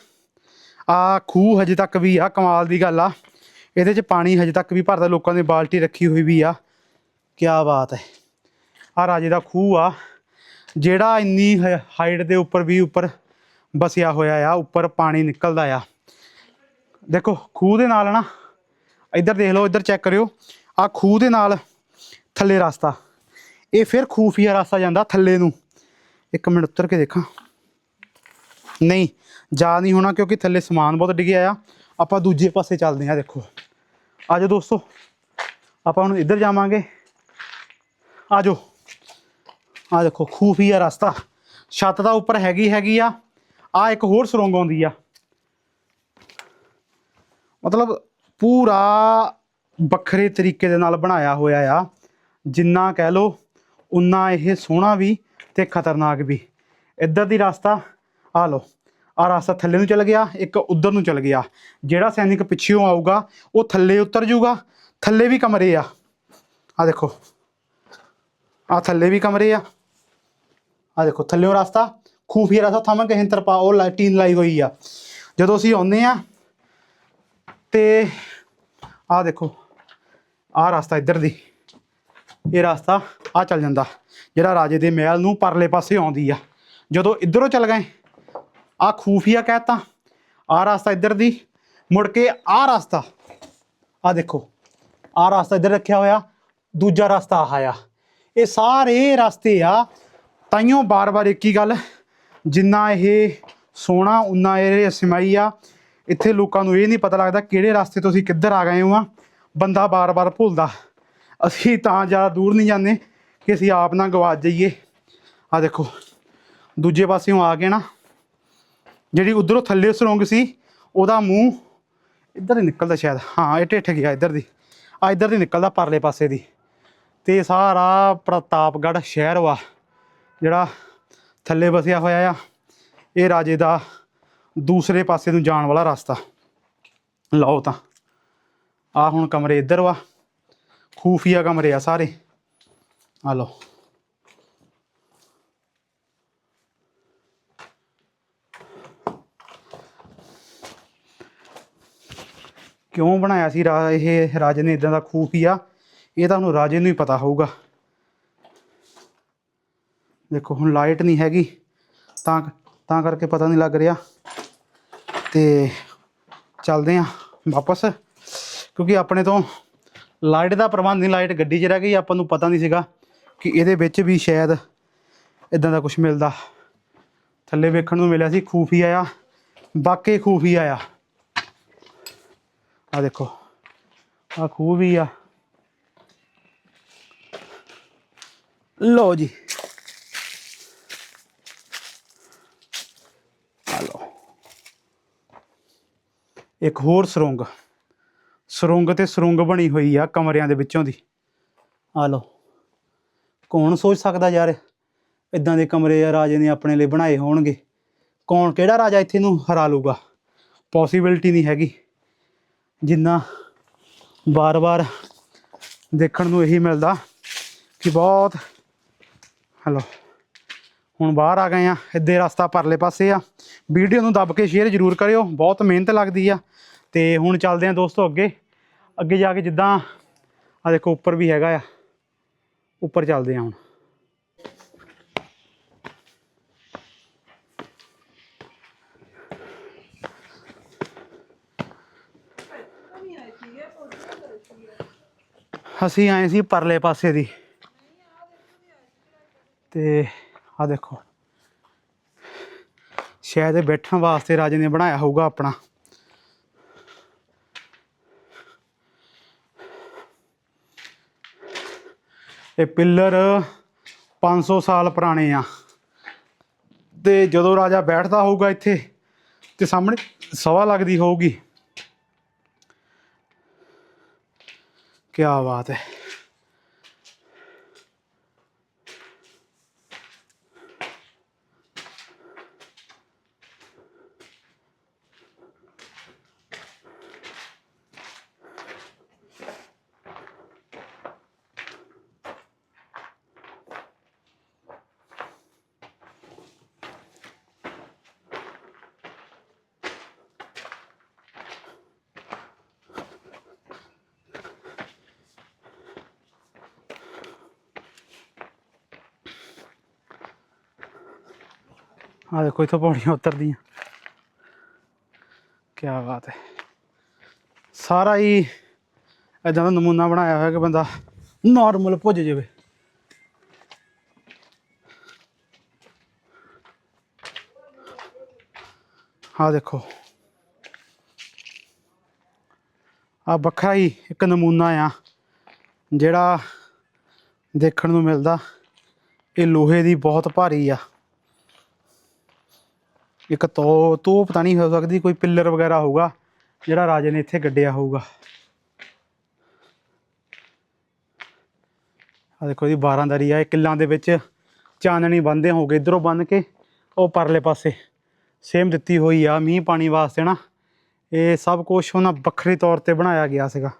ਆ ਖੂਹ ਹਜੇ ਤੱਕ ਵੀ ਆ, ਕਮਾਲ ਦੀ ਗੱਲ ਆ। ਇਹਦੇ 'ਚ ਪਾਣੀ ਹਜੇ ਤੱਕ ਵੀ ਭਰਦਾ, ਲੋਕਾਂ ਨੇ ਬਾਲਟੀ ਰੱਖੀ ਹੋਈ ਵੀ ਆ। ਕੀ ਬਾਤ ਹੈ ਆ ਰਾਜੇ ਦਾ ਖੂਹ ਆ, ਜਿਹੜਾ ਇੰਨੀ ਹਾਈਟ ਦੇ ਉੱਪਰ ਵੀ ਉੱਪਰ ਬਸਿਆ ਹੋਇਆ ਆ, ਉੱਪਰ ਪਾਣੀ ਨਿਕਲਦਾ ਆ। ਦੇਖੋ, ਖੂਹ ਦੇ ਨਾਲ ਨਾ, ਇੱਧਰ ਦੇਖ ਲਓ, ਇੱਧਰ ਚੈੱਕ ਕਰਿਓ। ਆ ਖੂਹ ਦੇ ਨਾਲ ਥੱਲੇ ਰਸਤਾ। ਇਹ ਫਿਰ ਖੂਫੀਆ ਰਸਤਾ ਜਾਂਦਾ ਥੱਲੇ ਨੂੰ। ਇੱਕ ਮਿੰਟ ਉੱਤਰ ਕੇ ਦੇਖਾਂ। ਨਹੀਂ ਜਾ ਨਹੀਂ ਹੋਣਾ ਕਿਉਂਕਿ ਥੱਲੇ ਸਮਾਨ ਬਹੁਤ ਡਿੱਗਿਆ ਆ ਆਪਾਂ ਦੂਜੇ ਪਾਸੇ ਚੱਲਦੇ ਹਾਂ, ਦੇਖੋ। ਆਜੋ ਦੋਸਤੋ, ਆਪਾਂ ਹੁਣ ਇੱਧਰ ਜਾਵਾਂਗੇ। ਆਜੋ ਆ ਦੇਖੋ ਖੂਫੀਆ ਰਸਤਾ। ਛੱਤ ਦਾ ਉੱਪਰ ਹੈਗੀ ਹੈਗੀ ਆ। ਆ ਇੱਕ ਹੋਰ ਸੁਰੰਗ ਆਉਂਦੀ ਆ। ਮਤਲਬ ਪੂਰਾ ਵੱਖਰੇ ਤਰੀਕੇ ਦੇ ਨਾਲ ਬਣਾਇਆ ਹੋਇਆ ਆ। ਜਿੰਨਾ ਕਹਿ ਲੋ ਉਨਾ ਇਹ ਸੋਹਣਾ ਵੀ ਤੇ ਖਤਰਨਾਕ ਵੀ। ਇੱਧਰ ਦੀ ਰਸਤਾ, ਆ ਲੋ ਆ ਰਾਸਤਾ ਥੱਲੇ ਨੂੰ ਚੱਲ ਗਿਆ, ਇੱਕ ਉਧਰ ਨੂੰ ਚੱਲ ਗਿਆ। ਜਿਹੜਾ ਸੈਨਿਕ ਪਿੱਛੇੋਂ ਆਊਗਾ, ਉਹ ਥੱਲੇ ਉਤਰ ਜਾਊਗਾ। ਥੱਲੇ ਵੀ ਕਮਰੇ ਆ। ਆ ਦੇਖੋ। ਆ ਥੱਲੇ ਵੀ ਕਮਰੇ ਆ। ਆ ਦੇਖੋ ਥੱਲੇੋਂ ਰਾਸਤਾ। ਖੂਫੀਆ ਰਾਸਤਾ ਥਾਵਾਂ ਕਹੀਂ ਤਰਪਾ ਉਹ ਲਾਈਟਿੰਗ ਲਾਈ ਹੋਈ ਆ। ਜਦੋਂ ਅਸੀਂ ਆਉਂਦੇ ਆ, ਤੇ ਆ ਦੇਖੋ ਆ ਰਾਸਤਾ ਇੱਧਰ ਦੀ। ਇਹ ਰਾਸਤਾ ਆ ਚੱਲ ਜਾਂਦਾ। ਜਿਹੜਾ ਰਾਜੇ ਦੇ ਮਹਿਲ ਨੂੰ ਪਰਲੇ ਪਾਸੇ ਆਉਂਦੀ ਆ। ਜਦੋਂ ਇੱਧਰੋਂ ਚੱਲ ਗਏ ਆ ਖੂਫੀਆ ਕਹਿਤਾ, ਆਹ ਰਸਤਾ ਇੱਧਰ ਦੀ, ਮੁੜ ਕੇ ਆਹ ਰਸਤਾ ਆ ਦੇਖੋ, ਆਹ ਰਸਤਾ ਇੱਧਰ ਰੱਖਿਆ ਹੋਇਆ, ਦੂਜਾ ਰਸਤਾ ਆਹ ਆ ਇਹ ਸਾਰੇ ਰਸਤੇ ਆ ਤਾਈਓ ਬਾਰ-ਬਾਰ ਇੱਕ ਹੀ ਗੱਲ, ਜਿੰਨਾ ਇਹ ਸੋਹਣਾ, ਉਨਾ ਇਹ ਰਹੱਸਮਈ ਆ, ਇੱਥੇ ਲੋਕਾਂ ਨੂੰ ਇਹ ਨਹੀਂ ਪਤਾ ਲੱਗਦਾ ਕਿਹੜੇ ਰਸਤੇ ਤੋਂ ਅਸੀਂ ਕਿੱਧਰ ਆ ਗਏ ਹੋ ਬੰਦਾ ਬਾਰ-ਬਾਰ ਭੁੱਲਦਾ। ਅਸੀਂ ਤਾਂ ਜ਼ਿਆਦਾ ਦੂਰ ਨਹੀਂ ਜਾਂਦੇ ਕਿ ਅਸੀਂ ਆਪ ਨਾ ਗਵਾਚ ਜਾਈਏ। ਆ ਦੇਖੋ, ਦੂਜੇ ਪਾਸਿਓਂ ਆ ਕੇ ਨਾ ਜਿਹੜੀ ਉਧਰੋਂ ਥੱਲੇ ਸੁਰੰਗ ਸੀ, ਉਹਦਾ ਮੂੰਹ ਇੱਧਰ ਹੀ ਨਿਕਲਦਾ ਸ਼ਾਇਦ। ਹਾਂ, ਇਹ ਢਿੱਠ ਗਿਆ ਇੱਧਰ ਦੀ। ਆ ਇੱਧਰ ਦੀ ਨਿਕਲਦਾ ਪਰਲੇ ਪਾਸੇ ਦੀ। ਤੇ ਸਾਰਾ ਪ੍ਰਤਾਪਗੜ੍ਹ ਸ਼ਹਿਰ ਵਾ, ਜਿਹੜਾ ਥੱਲੇ ਵਸਿਆ ਹੋਇਆ ਆ। ਇਹ ਰਾਜੇ ਦਾ ਦੂਸਰੇ ਪਾਸੇ ਨੂੰ ਜਾਣ ਵਾਲਾ ਰਸਤਾ। ਲਓ ਤਾਂ ਆ ਹੁਣ ਕਮਰੇ ਇੱਧਰ ਵਾ। ਖੂਫੀਆ ਕਮਰੇ ਆ ਸਾਰੇ। ਆ ਲਓ। ਕਿਉਂ ਬਣਾਇਆ ਸੀ ਰਾ ਇਹ ਰਾਜੇ ਨੇ ਇਦਾਂ ਦਾ ਖੂਫੀਆ ਇਹ ਤਾਂ ਹੁਣ ਰਾਜੇ ਨੂੰ ਹੀ ਪਤਾ ਹੋਊਗਾ। ਦੇਖੋ, ਹੁਣ ਲਾਈਟ ਨਹੀਂ ਹੈਗੀ, ਤਾਂ ਤਾਂ ਕਰਕੇ ਪਤਾ ਨਹੀਂ ਲੱਗ ਰਿਹਾ। ਤੇ ਚੱਲਦੇ ਆਂ ਵਾਪਸ, ਕਿਉਂਕਿ ਆਪਣੇ ਤੋਂ ਲਾਈਟ ਦਾ ਪ੍ਰਬੰਧ ਨਹੀਂ, ਲਾਈਟ ਗੱਡੀ 'ਚ ਰਹਿ ਗਈ, ਆਪਾਂ ਨੂੰ ਪਤਾ ਨਹੀਂ ਸੀਗਾ ਕਿ ਇਹਦੇ ਵਿੱਚ ਵੀ ਸ਼ਾਇਦ ਇਦਾਂ ਦਾ ਕੁਝ ਮਿਲਦਾ। ਥੱਲੇ ਵੇਖਣ ਨੂੰ ਮਿਲਿਆ ਸੀ ਖੂਫੀਆ ਆ ਵਾਕਈ ਖੂਫੀਆ ਆ ਆ ਦੇਖੋ ਆ ਖੂਹ ਵੀ ਆ। ਲਓ ਜੀ। ਆ ਲਓ। ਇੱਕ ਹੋਰ ਸੁਰੰਗ। ਸੁਰੰਗ ਤੇ ਸੁਰੰਗ ਬਣੀ ਹੋਈ ਆ ਕਮਰਿਆਂ ਦੇ ਵਿੱਚੋਂ ਦੀ। ਆ ਲਓ। ਕੌਣ ਸੋਚ ਸਕਦਾ ਯਾਰ ਇਦਾਂ ਦੇ ਕਮਰੇ ਆ, ਰਾਜੇ ਨੇ ਆਪਣੇ ਲਈ ਬਣਾਏ ਹੋਣਗੇ। ਕੌਣ, ਕਿਹੜਾ ਰਾਜਾ ਇੱਥੇ ਨੂੰ ਹਰਾ ਲੂਗਾ ਪੋਸੀਬਿਲਿਟੀ ਨਹੀਂ ਹੈਗੀ। ਜਿੰਨਾ ਬਾਰ-ਬਾਰ ਦੇਖਣ ਨੂੰ ਇਹੀ ਮਿਲਦਾ ਕਿ ਬਹੁਤ ਹਲੋ ਹੁਣ ਬਾਹਰ ਆ ਗਏ ਆ, ਇੱਦੇ ਰਸਤਾ ਪਰਲੇ ਪਾਸੇ ਆ। ਵੀਡੀਓ ਨੂੰ ਦੱਬ ਕੇ ਸ਼ੇਅਰ ਜ਼ਰੂਰ ਕਰਿਓ, ਬਹੁਤ ਮਿਹਨਤ ਲੱਗਦੀ ਆ। ਤੇ ਹੁਣ ਚੱਲਦੇ ਆ ਦੋਸਤੋ ਅੱਗੇ। ਅੱਗੇ ਜਾ ਕੇ ਜਿੱਦਾਂ ਆ ਦੇਖੋ, ਉੱਪਰ ਵੀ ਹੈਗਾ ਆ। ਉੱਪਰ ਚੱਲਦੇ ਆ ਹੁਣ। ਅਸੀਂ ਆਏ ਸੀ ਪਰਲੇ ਪਾਸੇ ਦੀ। ਤੇ ਆ ਦੇਖੋ। ਸ਼ਾਇਦ ਬੈਠਣ ਵਾਸਤੇ ਰਾਜੇ ਨੇ ਬਣਾਇਆ ਹੋਊਗਾ ਆਪਣਾ। ਇਹ ਪਿੱਲਰ 500 ਸਾਲ ਪੁਰਾਣੇ ਆ। ਤੇ ਜਦੋਂ ਰਾਜਾ ਬੈਠਦਾ ਹੋਊਗਾ ਇੱਥੇ, ਤੇ ਸਾਹਮਣੇ ਸਵਾ ਲੱਗਦੀ ਹੋਊਗੀ। ਕਿਆ ਬਾਤ ਹੈ। ਆ ਦੇਖੋ, ਇੱਥੋਂ ਪੌੜੀਆਂ ਉਤਰਦੀਆਂ। ਕੀ ਬਾਤ ਹੈ। ਸਾਰਾ ਹੀ ਇਦਾਂ ਦਾ ਨਮੂਨਾ ਬਣਾਇਆ ਹੋਇਆ ਕਿ ਬੰਦਾ ਨਾਰਮਲ ਭੁੱਜ ਜਾਵੇ। ਆ ਦੇਖੋ। ਆ ਵੱਖਰਾ ਹੀ ਇੱਕ ਨਮੂਨਾ ਆ, ਜਿਹੜਾ ਦੇਖਣ ਨੂੰ ਮਿਲਦਾ, ਇਹ ਲੋਹੇ ਦੀ ਬਹੁਤ ਭਾਰੀ ਆ। ਇੱਕ ਤੋ ਤੋ ਪਤਾ ਨਹੀਂ ਹੋ ਸਕਦੀ ਕੋਈ ਪਿੱਲਰ ਵਗੈਰਾ ਹੋਊਗਾ, ਜਿਹੜਾ ਰਾਜੇ ਨੇ ਇੱਥੇ ਗੱਡਿਆ ਹੋਊਗਾ। ਆ ਦੇਖੋ ਜੀ, ਬਾਰਾਂਦਰੀ ਆ, ਇਹ ਕਿੱਲਾਂ ਦੇ ਵਿੱਚ ਚਾਨਣੀ ਬੰਨਦੇ ਹੋਗੇ ਇਧਰੋਂ ਬੰਨ ਕੇ ਉਹ ਪਰਲੇ ਪਾਸੇ ਸੇਮ ਦਿੱਤੀ ਹੋਈ ਆ, ਮੀਂਹ ਪਾਣੀ ਵਾਸਤੇ ਨਾ। ਇਹ ਸਭ ਕੁਝ ਉਹਨਾਂ ਵੱਖਰੇ ਤੌਰ ਤੇ ਬਣਾਇਆ ਗਿਆ ਸੀਗਾ।